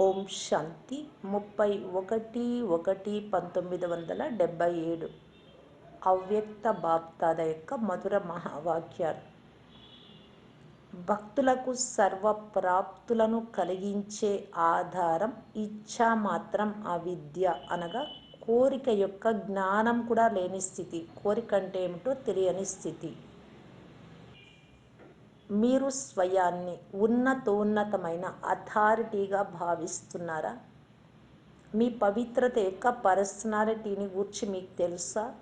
ఓం శాంతి. ముప్పై ఒకటి ఒకటి పంతొమ్మిది వందల డెబ్భై ఏడు. అవ్యక్త బాప్తాద యొక్క మధుర మహావాక్యాలు. భక్తులకు సర్వ ప్రాప్తులను కలిగించే ఆధారం ఇచ్చా మాత్రం అవిద్య అనగా కోరిక యొక్క జ్ఞానం కూడా లేని స్థితి. కోరిక అంటే ఏమిటో తెలియని స్థితి. మీరు స్వయాన్ని ఉన్నతోన్నతమైన అథారిటీగా భావిస్తున్నారా? మీ పవిత్రత యొక్క పర్సనాలిటీని గురించి మీకు తెలుసా?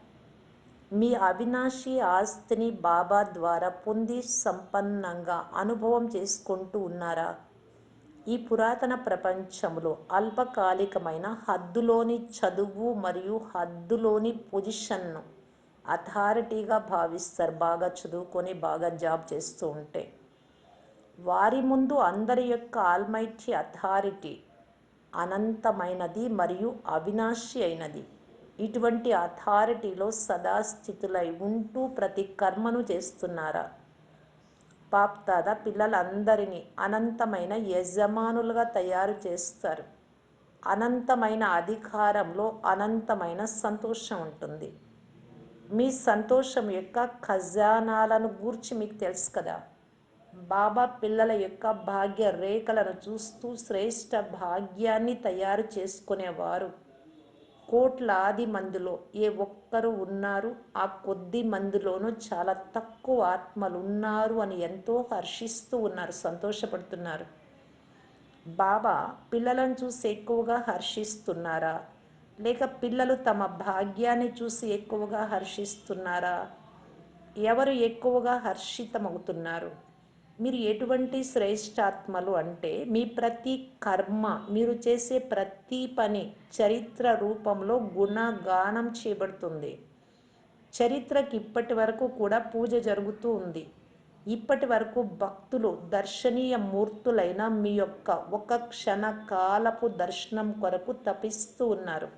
మీ అవినాశి ఆస్తిని బాబా ద్వారా పొంది సంపన్నంగా అనుభవం చేసుకుంటూ ఉన్నారా? ఈ పురాతన ప్రపంచంలో అల్పకాలికమైన హద్దులోని చదువు మరియు హద్దులోని పొజిషన్ను అథారిటీగా భావిస్తారు. బాగా చదువుకొని బాగా జాబ్ చేస్తూ ఉంటే. వారి ముందు అందరి యొక్క ఆల్మైటీ అథారిటీ అనంతమైనది మరియు అవినాశి అయినది. ఇటువంటి అథారిటీలో సదాస్థితులై ఉంటూ ప్రతి కర్మను చేస్తున్నారా? పాప్తాద పిల్లలందరినీ అనంతమైన యజమానులుగా తయారు చేస్తారు. అనంతమైన అధికారంలో అనంతమైన సంతోషం ఉంటుంది. మీ సంతోషం యొక్క ఖజానాలను గూర్చి మీకు తెలుసు కదా. బాబా పిల్లల యొక్క భాగ్య రేఖలను చూస్తూ శ్రేష్ట భాగ్యాన్ని తయారు చేసుకునేవారు. కోట్లాది మందిలో ఏ ఒక్కరు ఉన్నారు ఆ కొద్ది మందిలోనూ చాలా తక్కువ ఆత్మలు ఉన్నారు అని ఎంతో హర్షిస్తూ ఉన్నారు సంతోషపడుతున్నారు. బాబా పిల్లలను చూసి ఎక్కువగా హర్షిస్తున్నారా? లేక పిల్లలు తమ భాగ్యాన్ని చూసి ఎక్కువగా హర్షిస్తున్నారా? ఎవరు ఎక్కువగా హర్షితమవుతున్నారు? మీరు ఎటువంటి శ్రేష్టాత్మలు అంటే మీ ప్రతి కర్మ మీరు చేసే ప్రతి పని చరిత్ర రూపంలో గుణగానం చేయబడుతుంది. చరిత్రకి ఇప్పటి వరకు కూడా పూజ జరుగుతూ ఉంది. ఇప్పటి వరకు భక్తులు దర్శనీయ మూర్తులైన మీ యొక్క ఒక క్షణకాలపు దర్శనం కొరకు తపిస్తూ ఉన్నారు.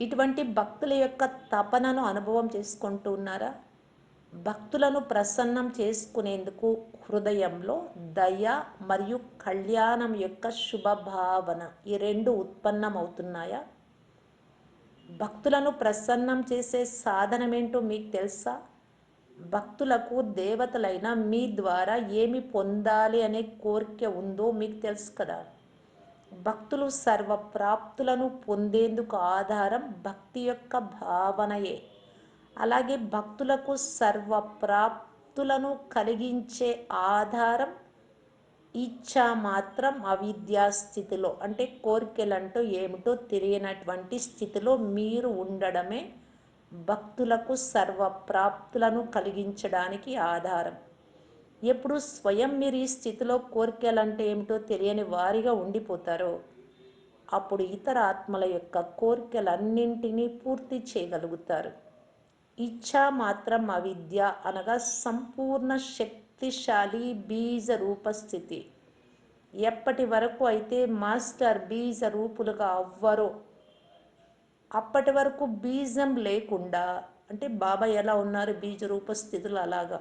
ఇటువంటి భక్తుల యొక్క తపనను అనుభవం చేసుకుంటూ ఉన్నారా భక్తులను ప్రసన్నం చేసుకునేందుకు హృదయంలో దయ మరియు కళ్యాణం యొక్క శుభభావన ఈ రెండు ఉత్పన్నమవుతున్నాయా? భక్తులను ప్రసన్నం చేసే సాధనమేంటో మీకు తెలుసా? భక్తులకు దేవతలైన మీ ద్వారా ఏమి పొందాలి అనే కోరిక ఉందో మీకు తెలుసు కదా? భక్తులు సర్వప్రాప్తులను పొందేందుకు ఆధారం భక్తి యొక్క భావనయే. అలాగే భక్తులకు సర్వప్రాప్తులను కలిగించే ఆధారం ఇచ్చా మాత్రం అవిద్యా స్థితిలో అంటే కోరికలంటూ ఏమిటో తెలియనటువంటి స్థితిలో మీరు ఉండడమే భక్తులకు సర్వ ప్రాప్తులను కలిగించడానికి ఆధారం. ఎప్పుడు స్వయం మీరు ఈ స్థితిలో కోరికలంటే ఏమిటో తెలియని వారిగా ఉండిపోతారో అప్పుడు ఇతర ఆత్మల యొక్క కోరికలన్నింటినీ పూర్తి చేయగలుగుతారు. ఇచ్ఛా మాత్రం అవిద్య అనగా సంపూర్ణ శక్తిశాలి బీజ రూపస్థితి ఎప్పటి వరకు అయితే మాస్టర్ బీజ రూపులుగా అవ్వరో అప్పటి వరకు బీజం లేకుండా అంటే బాబా ఎలా ఉన్నారు బీజ రూపస్థితులు అలాగా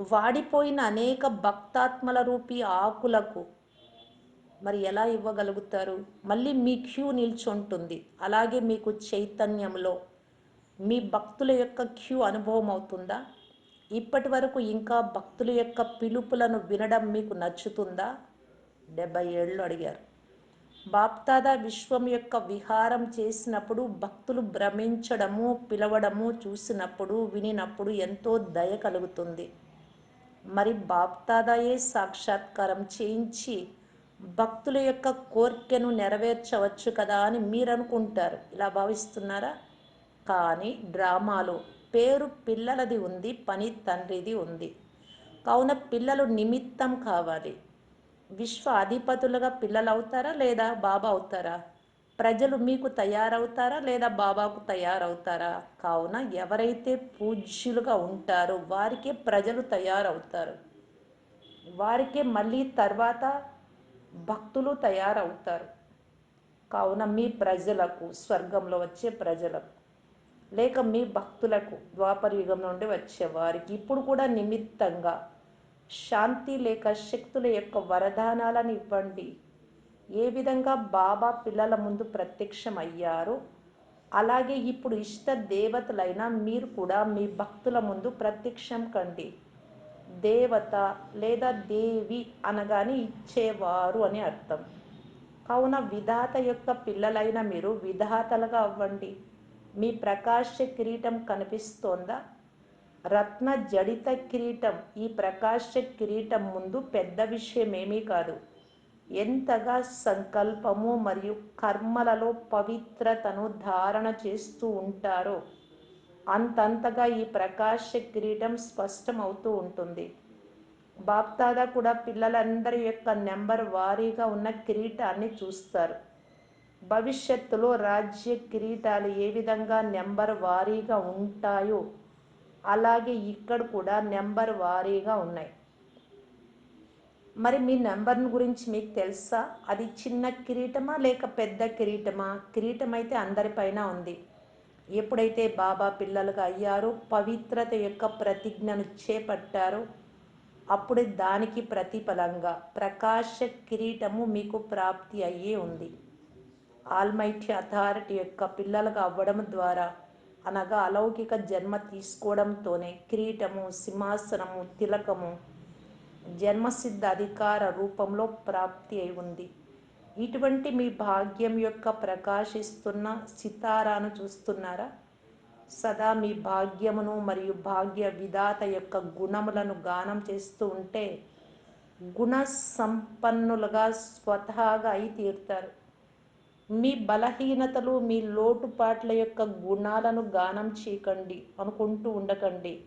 వాడిపోయిన అనేక భక్తాత్మల రూపీ ఆకులకు మరి ఎలా ఇవ్వగలుగుతారు? మళ్ళీ మీ క్యూ నిల్చుంటుంది. అలాగే మీకు చైతన్యంలో మీ భక్తుల యొక్క క్యూ అనుభవం అవుతుందా? ఇప్పటి వరకు ఇంకా భక్తుల యొక్క పిలుపులను వినడం మీకు నచ్చుతుందా? డెబ్బై ఏళ్ళు అడిగారు. బాప్తాదా విశ్వం యొక్క విహారం చేసినప్పుడు భక్తులు భ్రమించడము పిలవడము చూసినప్పుడు వినినప్పుడు ఎంతో దయ కలుగుతుంది. మరి బాప్తాదాయే సాక్షాత్కారం చేయించి భక్తుల యొక్క కోరికను నెరవేర్చవచ్చు కదా అని మీరు అనుకుంటారు ఇలా భావిస్తున్నారా? కానీ డ్రామాలో పేరు పిల్లలది ఉంది పని తండ్రిది ఉంది. కావున పిల్లలు నిమిత్తం కావాలి. విశ్వ అధిపతులుగా పిల్లలు అవుతారా లేదా బాబా అవుతారా? ప్రజలు మీకు తయారవుతారా లేదా బాబాకు తయారవుతారా? కావున ఎవరైతే పూజ్యులుగా ఉంటారో వారికే ప్రజలు తయారవుతారు. వారికే మళ్ళీ తర్వాత భక్తులు తయారవుతారు. కావున మీ ప్రజలకు స్వర్గంలో వచ్చే ప్రజలకు లేక మీ భక్తులకు ద్వాపర యుగం నుండి వచ్చే వారికి ఇప్పుడు కూడా నిమిత్తంగా శాంతి లేక శక్తుల యొక్క వరదానాలను ఇవ్వండి. ఏ విధంగా బాబా పిల్లల ముందు ప్రత్యక్షమయ్యారో అలాగే ఇప్పుడు ఇష్ట దేవతలైన మీరు కూడా మీ భక్తుల ముందు ప్రత్యక్షం కండి. దేవత లేదా దేవి అనగానే ఇచ్చేవారు అని అర్థం. కావున విధాత యొక్క పిల్లలైన మీరు విధాతలుగా అవ్వండి. మీ ప్రకాశ కిరీటం కనిపిస్తోందా? రత్న జడిత కిరీటం ఈ ప్రకాశ కిరీటం ముందు పెద్ద విషయం ఏమీ కాదు. ఎంతగా సంకల్పము మరియు కర్మలలో పవిత్రతను ధారణ చేస్తూ ఉంటారో అంతంతగా ఈ ప్రకాశ కిరీటం స్పష్టమవుతూ ఉంటుంది. బాప్తాదా కూడా పిల్లలందరి యొక్క నెంబర్ వారీగా ఉన్న కిరీటాన్ని చూస్తారు. భవిష్యత్తులో రాజ్య కిరీటాలు ఏ విధంగా నెంబర్ వారీగా ఉంటాయో అలాగే ఇక్కడ కూడా నెంబర్ వారీగా ఉన్నాయి. మరి మీ నెంబర్ని గురించి మీకు తెలుసా? అది చిన్న కిరీటమా లేక పెద్ద కిరీటమా? కిరీటం అయితే అందరిపైన ఉంది. ఎప్పుడైతే బాబా పిల్లలుగా అయ్యారో పవిత్రత యొక్క ప్రతిజ్ఞను చేపట్టారో అప్పుడు దానికి ప్రతిఫలంగా ప్రకాశ కిరీటము మీకు ప్రాప్తి అయ్యే ఉంది. ఆల్మైటీ అథారిటీ యొక్క పిల్లలుగా అవ్వడం ద్వారా అనగా అలౌకిక జన్మ తీసుకోవడంతోనే కిరీటము సింహాసనము తిలకము జన్మసిద్ధ అధికార రూపంలో ప్రాప్తి అయి ఉంది. ఇటువంటి మీ భాగ్యం యొక్క ప్రకాశిస్తున్న సితారాను చూస్తున్నారా? సదా మీ భాగ్యమును మరియు భాగ్య విధాత యొక్క గుణములను గానం చేస్తూ ఉంటే గుణ సంపన్నులుగా స్వతహాగా అయి తీరుతారు. మీ బలహీనతలు మీ లోటుపాట్ల యొక్క గుణాలను గానం చేయకండి అనుకుంటూ ఉండకండి.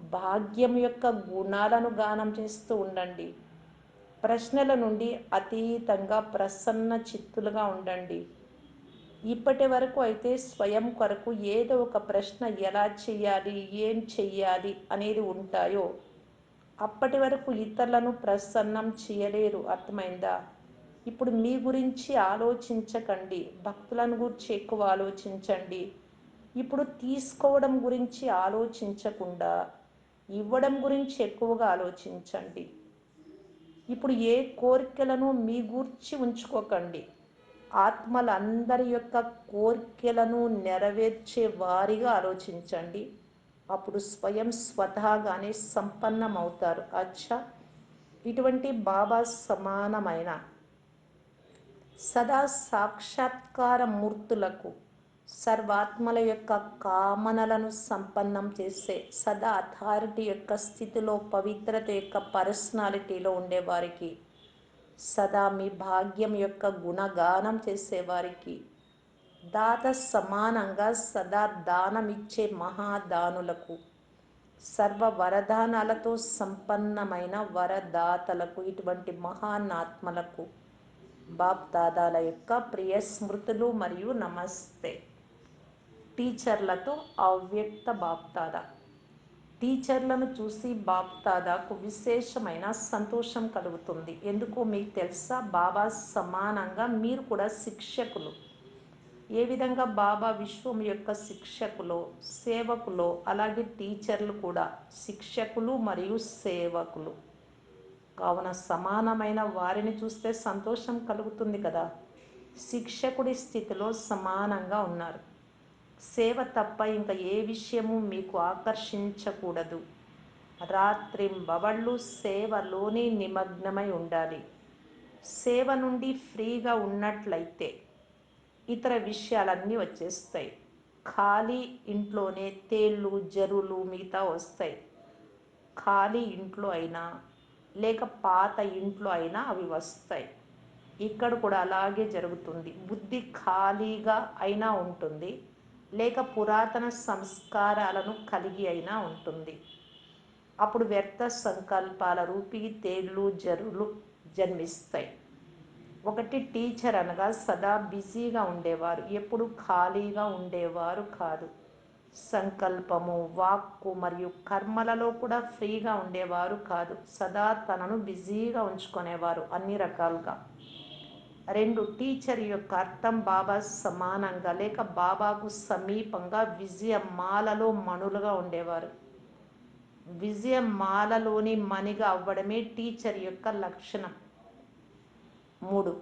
భాగ్యం యొక్క గుణాలను గానం చేస్తూ ఉండండి. ప్రశ్నల నుండి అతీతంగా ప్రసన్న చిత్తులుగా ఉండండి. ఇప్పటి వరకు అయితే స్వయం కొరకు ఏదో ఒక ప్రశ్న ఎలా చేయాలి ఏం చెయ్యాలి అనేది ఉంటాయో అప్పటి వరకు ఇతరులను ప్రసన్నం చేయలేరు. అర్థమైందా? ఇప్పుడు మీ గురించి ఆలోచించకండి. భక్తులను గురించి ఎక్కువ ఆలోచించండి. ఇప్పుడు తీసుకోవడం గురించి ఆలోచించకుండా ఇవ్వడం గురించి ఎక్కువగా ఆలోచించండి. ఇప్పుడు ఏ కోరికలను మీ గూర్చి ఉంచుకోకండి. ఆత్మలందరి యొక్క కోరికలను నెరవేర్చే వారిగా ఆలోచించండి. అప్పుడు స్వయం స్వతహాగానే సంపన్నమవుతారు. అచ్చా! ఇటువంటి బాబా సమానమైన సదా సాక్షాత్కార మూర్తులకు సర్వాత్మల యొక్క కామనలను సంపన్నం చేసే సదా అథారిటీ యొక్క స్థితిలో పవిత్రత యొక్క పర్సనాలిటీలో ఉండేవారికి సదా మీ భాగ్యం యొక్క గుణగానం చేసేవారికి దాత సమానంగా సదా దానమిచ్చే మహాదానులకు సర్వ వరదానాలతో సంపన్నమైన వరదాతలకు ఇటువంటి మహానాత్మలకు బాప్ దాదాల యొక్క ప్రియ స్మృతులు మరియు నమస్తే. టీచర్లతో అవ్యక్త బాప్తాదా? టీచర్లను చూసి బాప్తాదాకు విశేషమైన సంతోషం కలుగుతుంది. ఎందుకో మీకు తెలుసా? బాబా సమానంగా మీరు కూడా శిక్షకులు. ఏ విధంగా బాబా విశ్వం యొక్క శిక్షకులో సేవకులో అలాగే టీచర్లు కూడా శిక్షకులు మరియు సేవకులు. కావున సమానమైన వారిని చూస్తే సంతోషం కలుగుతుంది కదా? శిక్షకుడి స్థితిలో సమానంగా ఉన్నారు. సేవ తప్ప ఇంకా ఏ విషయము మీకు ఆకర్షించకూడదు. రాత్రింబవళ్ళు సేవలోనే నిమగ్నమై ఉండాలి. సేవ నుండి ఫ్రీగా ఉన్నట్లయితే ఇతర విషయాలన్నీ వచ్చేస్తాయి. ఖాళీ ఇంట్లోనే తేళ్ళు జరులు మిగతా వస్తాయి. ఖాళీ ఇంట్లో అయినా లేక పాత ఇంట్లో అయినా అవి వస్తాయి. ఇక్కడ కూడా అలాగే జరుగుతుంది. బుద్ధి ఖాళీగా అయినా ఉంటుంది. లేక పురాతన సంస్కారాలను కలిగి అయినా ఉంటుంది. అప్పుడు వ్యర్థ సంకల్పాల రూపీ తేళ్ళు జరులు జన్మిస్తాయి. ఒకటి టీచర్ అనగా సదా బిజీగా ఉండేవారు. ఎప్పుడు ఖాళీగా ఉండేవారు కాదు. సంకల్పము వాక్కు మరియు కర్మలలో కూడా ఫ్రీగా ఉండేవారు కాదు. సదా తనను బిజీగా ఉంచుకునేవారు అన్ని రకాలుగా. రెండు టీచర్ యొక్క అర్థం బాబా సమానంగా లేక బాబాకు సమీపంగా విజయమాలలో మణులుగా ఉండేవారు. విజయమాలలోని మణిగా అవ్వడమే టీచర్ యొక్క లక్షణం. మూడు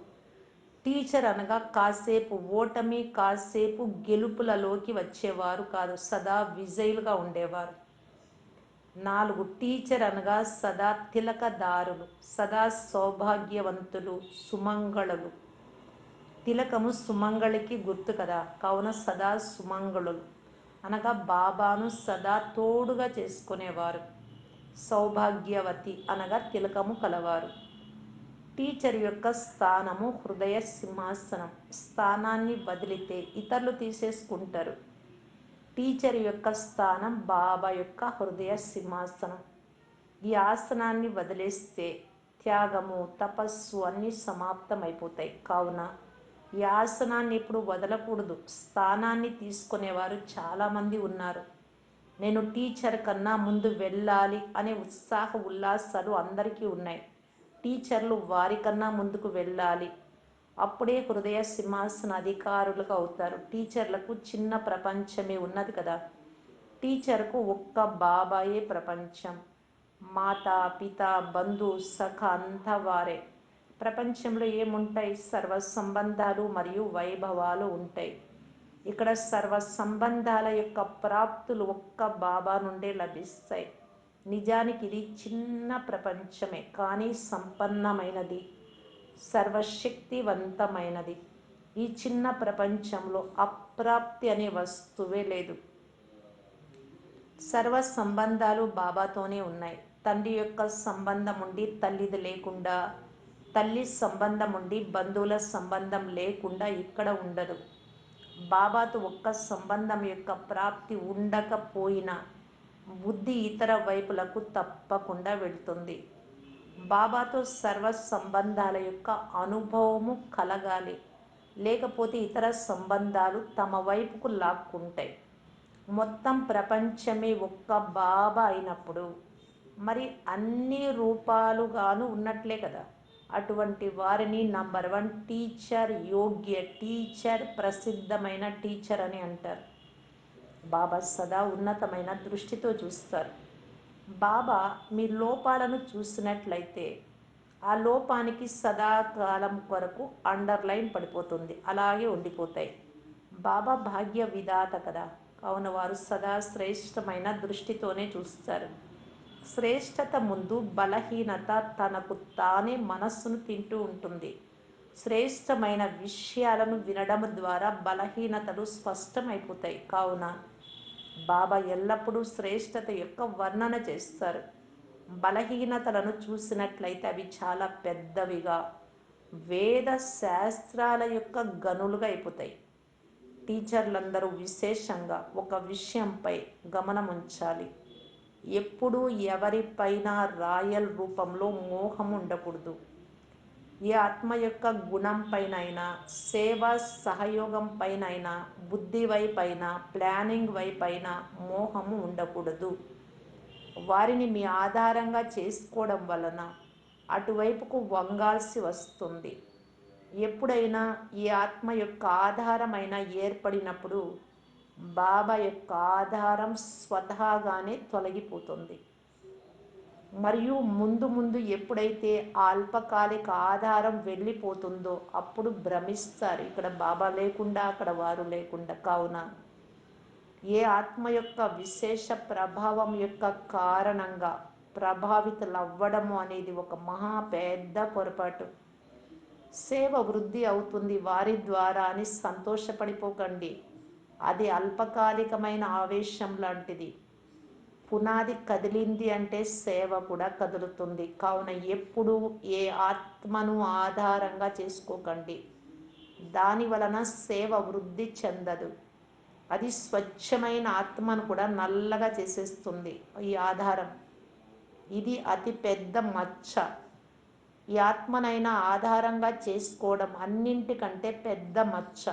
టీచర్ అనగా కాసేపు ఓటమి కాసేపు గెలుపులలోకి వచ్చేవారు కాదు సదా విజయులుగా ఉండేవారు. నాలుగు టీచర్ అనగా సదా తిలకదారులు సదా సౌభాగ్యవంతులు సుమంగళులు. తిలకము సుమంగళికి గుర్తు కదా. కావున సదా సుమంగళులు. అనగా బాబాను సదా తోడుగా చేసుకునేవారు. సౌభాగ్యవతి అనగా తిలకము కలవారు. టీచర్ యొక్క స్థానము హృదయ సింహాసనం. స్థానాన్ని వదిలితే ఇతరులు తీసేసుకుంటారు. టీచర్ యొక్క స్థానం బాబా యొక్క హృదయ సింహాసనం. ఈ ఆసనాన్ని వదిలేస్తే త్యాగము తపస్సు అన్నీ సమాప్తమైపోతాయి. కావున ఈ ఆసనాన్ని ఎప్పుడు వదలకూడదు. స్థానాన్ని తీసుకునేవారు చాలామంది ఉన్నారు. నేను టీచర్ కన్నా ముందు వెళ్ళాలి అనే ఉత్సాహ ఉల్లాసాలు అందరికీ ఉన్నాయి. టీచర్లు వారికన్నా ముందుకు వెళ్ళాలి అప్పుడే హృదయ సింహాసన అధికారులుగా అవుతారు. టీచర్లకు చిన్న ప్రపంచమే ఉన్నది కదా. టీచర్కు ఒక్క బాబాయే ప్రపంచం. మాత పిత బంధు సఖ అంతా వారే. ప్రపంచంలో ఏముంటాయి? సర్వ సంబంధాలు మరియు వైభవాలు ఉంటాయి. ఇక్కడ సర్వ సంబంధాల యొక్క ప్రాప్తులు ఒక్క బాబా నుండే లభిస్తాయి. నిజానికి ఇది చిన్న ప్రపంచమే కానీ సంపన్నమైనది. సర్వశక్తివంతమైనది. ఈ చిన్న ప్రపంచంలో అప్రాప్తి అనే వస్తువే లేదు. సర్వ సంబంధాలు బాబాతోనే ఉన్నాయి. తండ్రి యొక్క సంబంధం ఉండి తల్లిది లేకుండా తల్లి సంబంధం ఉండి బంధువుల సంబంధం లేకుండా ఇక్కడ ఉండదు. బాబాతో ఒక్క సంబంధం యొక్క ప్రాప్తి ఉండకపోయినా బుద్ధి ఇతర వైపులకు తప్పకుండా వెళ్తుంది. బాబాతో సర్వ సంబంధాల యొక్క అనుభవము కలగాలి. లేకపోతే ఇతర సంబంధాలు తమ వైపుకు లాక్కుంటాయి. మొత్తం ప్రపంచమే ఒక్క బాబా అయినప్పుడు. మరి అన్ని రూపాలుగాను ఉన్నట్లే కదా. అటువంటి వారిని నంబర్ వన్ టీచర్ యోగ్య టీచర్ ప్రసిద్ధమైన టీచర్ అని అంటారు. బాబా సదా ఉన్నతమైన దృష్టితో చూస్తారు. బాబా మీ లోపాలను చూసినట్లయితే ఆ లోపానికి సదాకాలం కొరకు అండర్లైన్ పడిపోతుంది అలాగే ఉండిపోతాయి. బాబా భాగ్య విధాత కదా. కావున వారు సదా శ్రేష్టమైన దృష్టితోనే చూస్తారు. శ్రేష్టత ముందు బలహీనత తనకు తానే మనస్సును తింటూ ఉంటుంది. శ్రేష్టమైన విషయాలను వినడం ద్వారా బలహీనతలు స్పష్టమైపోతాయి. కావున బాబా ఎల్లప్పుడూ శ్రేష్టత యొక్క వర్ణన చేస్తారు. బలహీనతలను చూసినట్లయితే అవి చాలా పెద్దవిగా వేద శాస్త్రాల యొక్క గనులుగా అయిపోతాయి. టీచర్లందరూ విశేషంగా ఒక విషయంపై గమనం ఉంచాలి. ఎప్పుడూ ఎవరిపైన రాయల్ రూపంలో మోహం ఉండకూడదు. ఏ ఆత్మ యొక్క గుణం పైనైనా సేవా సహయోగం పైనైనా బుద్ధి వైపైనా ప్లానింగ్ వైపైనా మోహము ఉండకూడదు. వారిని మీ ఆధారంగా చేసుకోవడం వలన అటువైపుకు వంగాల్సి వస్తుంది. ఎప్పుడైనా ఈ ఆత్మ యొక్క ఆధారమైన ఏర్పడినప్పుడు బాబా యొక్క ఆధారం స్వతహాగానే తొలగిపోతుంది. మరియు ముందు ముందు ఎప్పుడైతే ఆ అల్పకాలిక ఆధారం వెళ్ళిపోతుందో అప్పుడు భ్రమిస్తారు. ఇక్కడ బాబా లేకుండా అక్కడ వారు లేకుండా. కావున ఏ ఆత్మ యొక్క విశేష ప్రభావం యొక్క కారణంగా ప్రభావితులవ్వడము అనేది ఒక మహా పెద్ద పొరపాటు. సేవ వృద్ధి అవుతుంది వారి ద్వారా అని సంతోషపడిపోకండి. అది అల్పకాలికమైన ఆవేశం లాంటిది. పునాది కదిలింది అంటే సేవ కూడా కదులుతుంది. కావున ఎప్పుడు ఏ ఆత్మను ఆధారంగా చేసుకోకండి. దాని వలన సేవ వృద్ధి చెందదు. అది స్వచ్ఛమైన ఆత్మను కూడా నల్లగా చేసేస్తుంది ఈ ఆధారం. ఇది అతి పెద్ద మచ్చ. ఈ ఆత్మనైనా ఆధారంగా చేసుకోవడం అన్నింటికంటే పెద్ద మచ్చ.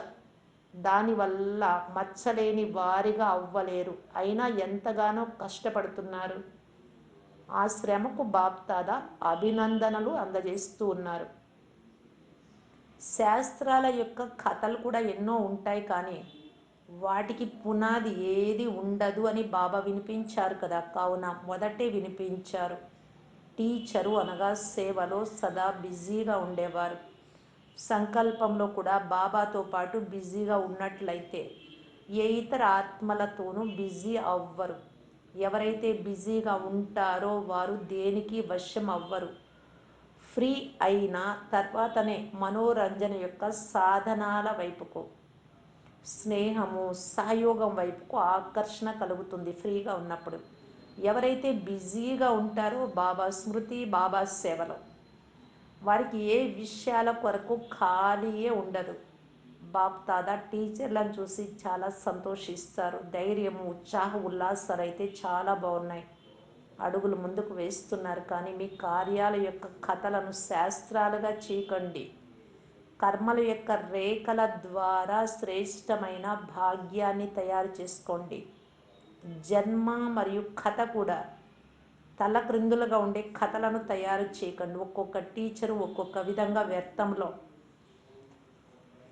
దానివల్ల మచ్చలేని వారిగా అవ్వలేరు. అయినా ఎంతగానో కష్టపడుతున్నారు. ఆ శ్రమకు బాప్తాద అభినందనలు అందజేస్తూ ఉన్నారు. శాస్త్రాల యొక్క కథలు కూడా ఎన్నో ఉంటాయి కానీ వాటికి పునాది ఏది ఉండదు అని బాబా వినిపించారు కదా కావున మొదటే వినిపించారు. టీచరు అనగా సేవలో సదా బిజీగా ఉండేవారు. సంకల్పంలో కూడా బాబాతో పాటు బిజీగా ఉన్నట్లయితే ఏ ఇతర ఆత్మలతోనూ బిజీ అవ్వరు. ఎవరైతే బిజీగా ఉంటారో వారు దేనికి వశం అవ్వరు. ఫ్రీ అయిన తర్వాతనే మనోరంజన యొక్క సాధనాల వైపుకు స్నేహము సహయోగం వైపుకు ఆకర్షణ కలుగుతుంది ఫ్రీగా ఉన్నప్పుడు. ఎవరైతే బిజీగా ఉంటారో బాబా స్మృతి బాబా సేవలో. వారికి ఏ విషయాల కొరకు ఖాళీయే ఉండదు. బాప్ తాదా టీచర్లను చూసి చాలా సంతోషిస్తారు. ధైర్యము ఉత్సాహ ఉల్లాసాలు అయితే చాలా బాగున్నాయి. అడుగులు ముందుకు వేస్తున్నారు. కానీ మీ కార్యాల యొక్క కథలను శాస్త్రాలుగా చీకండి. కర్మల యొక్క రేఖల ద్వారా శ్రేష్టమైన భాగ్యాన్ని తయారు చేసుకోండి. జన్మ మరియు కథ కూడా తల క్రిందులుగా ఉండే కథలను తయారు చేయకండి. ఒక్కొక్క టీచరు ఒక్కొక్క విధంగా వ్యర్థంలో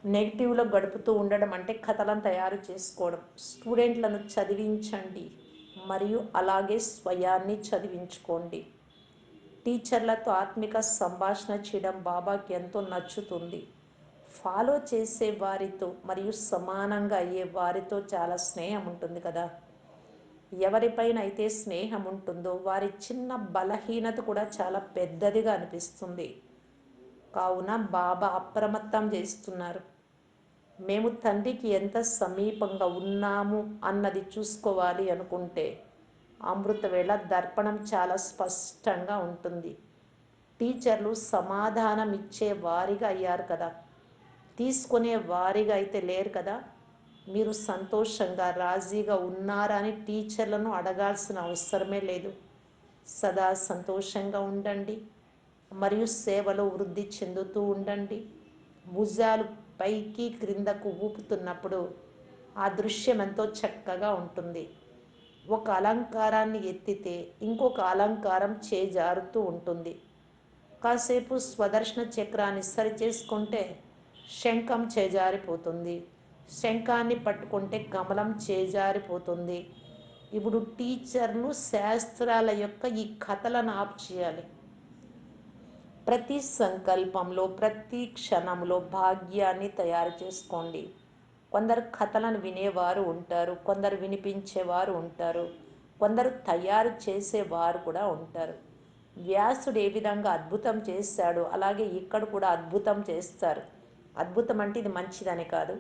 నెగిటివ్లో గడుపుతూ ఉండడం అంటే కథలను తయారు చేసుకోవడం. స్టూడెంట్లను చదివించండి మరియు అలాగే స్వయాన్ని చదివించుకోండి. టీచర్లతో ఆత్మిక సంభాషణ చేయడం బాబాకి ఎంతో నచ్చుతుంది. ఫాలో చేసే వారితో మరియు సమానంగా అయ్యే వారితో చాలా స్నేహం ఉంటుంది కదా. ఎవరిపైన అయితే స్నేహం ఉంటుందో వారి చిన్న బలహీనత కూడా చాలా పెద్దదిగా అనిపిస్తుంది. కావున బాబా అప్రమత్తం చేస్తున్నారు. మేము తండ్రికి ఎంత సమీపంగా ఉన్నాము అన్నది చూసుకోవాలి అనుకుంటే అమృతవేళ దర్పణం చాలా స్పష్టంగా ఉంటుంది. టీచర్లు సమాధానం ఇచ్చే వారిగా అయ్యారు కదా. తీసుకునే వారిగా అయితే లేరు కదా. మీరు సంతోషంగా రాజీగా ఉన్నారని టీచర్లను అడగాల్సిన అవసరమే లేదు. సదా సంతోషంగా ఉండండి. మరియు సేవలో వృద్ధి చెందుతూ ఉండండి. భుజాలు పైకి క్రిందకు ఊపుతున్నప్పుడు ఆ దృశ్యం ఎంతో చక్కగా ఉంటుంది. ఒక అలంకారాన్ని ఎత్తితే ఇంకొక అలంకారం చేజారుతూ ఉంటుంది. కాసేపు స్వదర్శన చక్రాన్ని సరి చేసుకుంటే శంఖం చేజారిపోతుంది. శంఖాన్ని పట్టుకుంటే కమలం చేజారిపోతుంది. ఇప్పుడు టీచర్లు శాస్త్రాల యొక్క ఈ కథలను ఆప్ చేయాలి. ప్రతి సంకల్పంలో ప్రతి క్షణంలో భాగ్యాన్ని తయారు చేసుకోండి. కొందరు కథలను వినేవారు ఉంటారు కొందరు వినిపించేవారు ఉంటారు కొందరు తయారు చేసేవారు కూడా ఉంటారు. వ్యాసుడు ఏ విధంగా అద్భుతం చేశాడు అలాగే ఇక్కడ కూడా అద్భుతం చేస్తారు. అద్భుతం అంటే ఇది మంచిదని కాదు.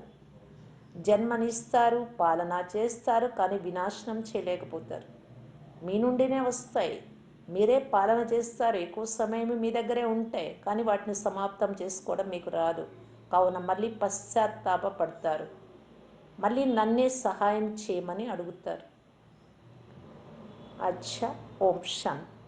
జన్మనిస్తారు పాలన చేస్తారు కానీ వినాశనం చేయలేకపోతారు. మీ నుండినే వస్తాయి. మీరే పాలన చేస్తారు. ఎక్కువ సమయం మీ దగ్గరే ఉంటాయి. కానీ వాటిని సమాప్తం చేసుకోవడం మీకు రాదు. కావున మళ్ళీ పశ్చాత్తాప పడతారు. మళ్ళీ నన్నే సహాయం చేయమని అడుగుతారు. అచ్చా ఓం శాంతి.